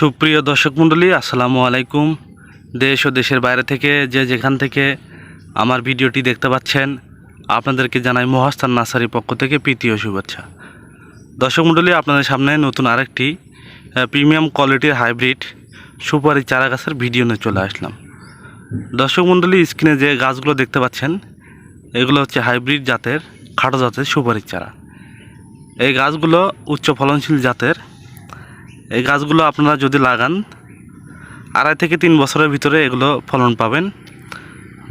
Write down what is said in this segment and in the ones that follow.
সুপ্রিয় দর্শক মণ্ডলী, আসসালামু আলাইকুম। দেশ ও দেশের বাইরে থেকে যে যেখান থেকে আমার ভিডিওটি দেখতে পাচ্ছেন, আপনাদেরকে জানাই মহাস্থান নার্সারির পক্ষ থেকে প্রীতি ও শুভেচ্ছা। দর্শক মণ্ডলী, আপনাদের সামনে নতুন আরেকটি প্রিমিয়াম কোয়ালিটির হাইব্রিড সুপারি চারা গাছের ভিডিও নিয়ে চলে আসলাম। দর্শক মণ্ডলী, স্ক্রিনে যে গাছগুলো দেখতে পাচ্ছেন, এগুলো হচ্ছে হাইব্রিড জাতের, খাটো জাতের সুপারির চারা। এই গাছগুলো উচ্চ ফলনশীল জাতের এই গাছগুলো আপনারা যদি লাগান, আড়াই থেকে তিন বছরের ভিতরে এগুলো ফলন পাবেন।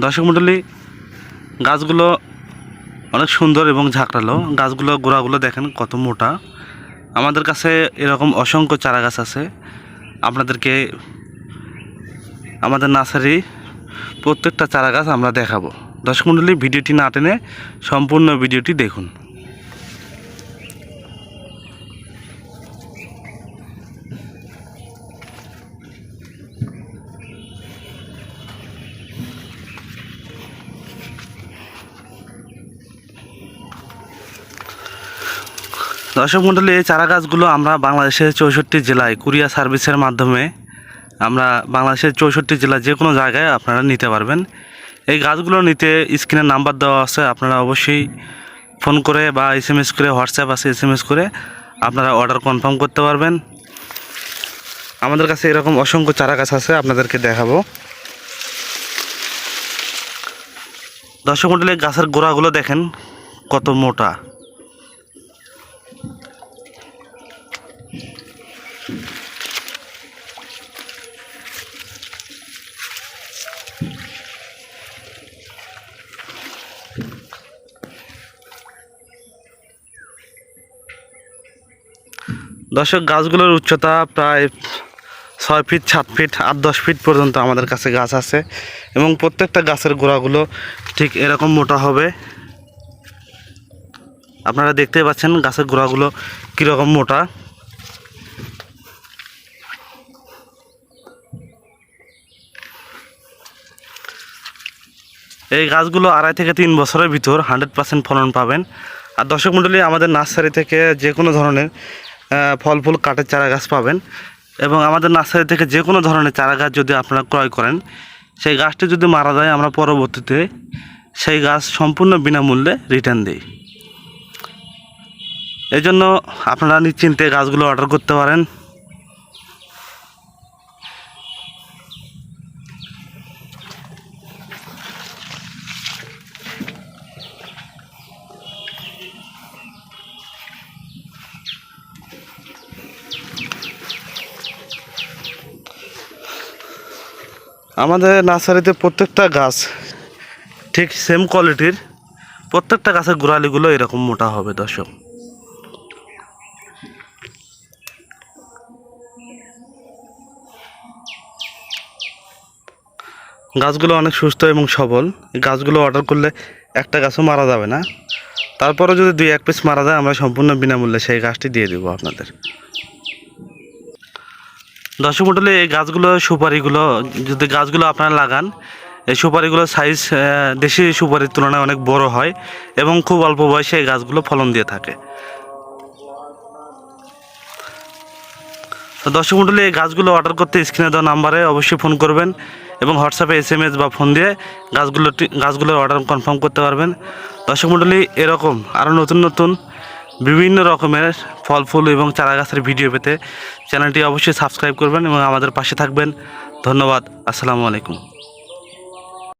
দর্শক মণ্ডলী, গাছগুলো অনেক সুন্দর এবং ঝাঁকড়ালো। গাছগুলো গোড়াগুলো দেখেন কত মোটা। আমাদের কাছে এরকম অসংখ্য চারা গাছ আছে। আপনাদেরকে আমাদের নার্সারি প্রত্যেকটা চারা গাছ আমরা দেখাবো। দর্শক মণ্ডলী, ভিডিওটি না টেনে সম্পূর্ণ ভিডিওটি দেখুন। দর্শক মণ্ডলী, এই চারা গাছগুলো আমরা বাংলাদেশের চৌষট্টি জেলায় কুরিয়া সার্ভিসের মাধ্যমে আমরা বাংলাদেশের চৌষট্টি জেলা যে কোনো জায়গায় আপনারা নিতে পারবেন। এই গাছগুলো নিতে স্ক্রিনে নাম্বার দেওয়া আছে, আপনারা অবশ্যই ফোন করে বা এস এম এস করে, হোয়াটসঅ্যাপ আছে এস এম এস করে আপনারা অর্ডার কনফার্ম করতে পারবেন। আমাদের কাছে এরকম অসংখ্য চারা গাছ আছে, আপনাদেরকে দেখাবো। দর্শক মণ্ডলী, গাছের গোড়াগুলো দেখেন কত মোটা। দর্শক, গাছগুলোর উচ্চতা প্রায় ছয় ফিট সাত ফিট আট, দশ ফিট পর্যন্ত আমাদের কাছে গাছ আছে এবং প্রত্যেকটা গাছের গোড়াগুলো ঠিক এরকম মোটা হবে। আপনারা দেখতে পাচ্ছেন গাছের গোড়াগুলো কীরকম মোটা। এই গাছগুলো আড়াই থেকে তিন বছরের ভিতর হান্ড্রেড পার্সেন্ট ফলন পাবেন। আর দর্শক মণ্ডলী, আমাদের নার্সারি থেকে যে কোনো ধরনের ফল ফুল কাঠের চারা গাছ পাবেন। এবং আমাদের নার্সারি থেকে যে কোনো ধরনের চারা গাছ যদি আপনারা ক্রয় করেন, সেই গাছটি যদি মারা যায়, আমরা পরবর্তীতে সেই গাছ সম্পূর্ণ বিনামূল্যে রিটার্ন দিই। এজন্য জন্য আপনারা নিশ্চিন্তে গাছগুলো অর্ডার করতে পারেন। আমাদের নার্সারিতে প্রত্যেকটা গাছ ঠিক সেম কোয়ালিটির প্রত্যেকটা গাছের গোড়ালিগুলো এরকম মোটা হবে, দর্শক। গাছগুলো অনেক সুস্থ এবং সবল। এই গাছগুলো অর্ডার করলে একটা গাছও মারা যাবে না। তারপরে যদি দুই এক পিস মারা যায়, আমরা সম্পূর্ণ বিনামূল্যে সেই গাছটি দিয়ে দেবো আপনাদের। দর্শক মন্ডলী, এই গাছগুলো, সুপারিগুলো, যদি গাছগুলো আপনারা লাগান, এই সুপারিগুলোর সাইজ দেশি সুপারির তুলনায় অনেক বড় হয় এবং খুব অল্প বয়সে এই গাছগুলো ফলন দিয়ে থাকে। দর্শক মন্ডলী, এই গাছগুলো অর্ডার করতে স্ক্রিনে দেওয়া নাম্বারে অবশ্যই ফোন করবেন এবং হোয়াটসঅ্যাপে এস এম এস বা ফোন দিয়ে গাছগুলো গাছগুলোর অর্ডার কনফার্ম করতে পারবেন। দর্শক মন্ডলী, এরকম আরও নতুন নতুন বিভিন্ন রকমের ফল, ফুল এবং চারা গাছের ভিডিও পেতে চ্যানেলটি অবশ্যই সাবস্ক্রাইব করবেন এবং আমাদের পাশে থাকবেন। ধন্যবাদ। আসসালামু আলাইকুম।